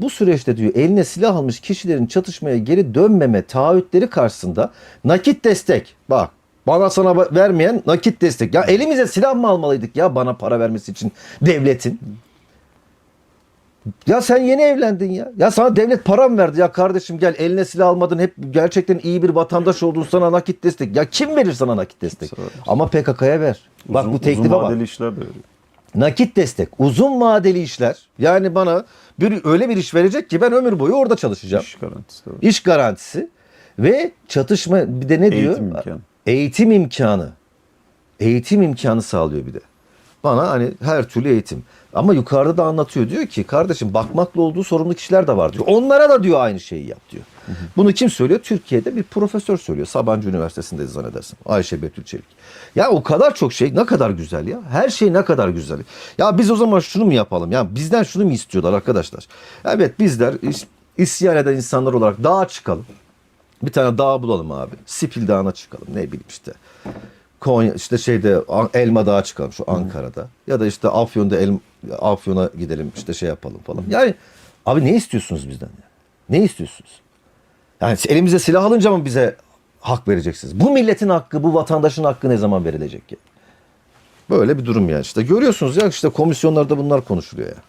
Bu süreçte diyor eline silah almış kişilerin çatışmaya geri dönmeme taahhütleri karşısında nakit destek. Bak bana sana vermeyen nakit destek. Ya elimize silah mı almalıydık ya bana para vermesi için devletin? Ya sen yeni evlendin ya. Ya sana devlet para mı verdi ya kardeşim gel eline silah almadın hep gerçekten iyi bir vatandaş oldun sana nakit destek. Ya kim verir sana nakit destek? Ama PKK'ya ver. Bak Uzun- bu teklife uzun bak. vadeli işler de. Nakit destek, uzun vadeli işler. Yani bana bir öyle bir iş verecek ki ben ömür boyu orada çalışacağım. İş garantisi var. İş garantisi ve çatışma bir de ne diyor? Eğitim imkanı. Eğitim imkanı. Eğitim imkanı sağlıyor bir de. Bana hani her türlü eğitim. Ama yukarıda da anlatıyor diyor ki kardeşim bakmakla olduğu sorumlu kişiler de var diyor. Onlara da diyor aynı şeyi yap diyor. Bunu kim söylüyor? Türkiye'de bir profesör söylüyor. Sabancı Üniversitesi'nde zannedersin. Ayşe Betül Çelik. Ya o kadar çok şey ne kadar güzel ya. Her şey ne kadar güzel. Ya biz o zaman şunu mu yapalım? Ya bizden şunu mu istiyorlar arkadaşlar? Evet bizler is- isyan eden insanlar olarak dağa çıkalım. Bir tane dağ bulalım abi. Sipil Dağı'na çıkalım. Ne bileyim işte. Konya işte şeyde Elma Dağı çıkalım şu Ankara'da. Ya da işte Afyon'da El, Afyon'a gidelim işte şey yapalım falan. Yani abi ne istiyorsunuz bizden ya? Ne istiyorsunuz? Yani elimize silah alınca mı bize hak vereceksiniz? Bu milletin hakkı, bu vatandaşın hakkı ne zaman verilecek ya? Böyle bir durum yani işte. Görüyorsunuz ya işte komisyonlarda bunlar konuşuluyor ya.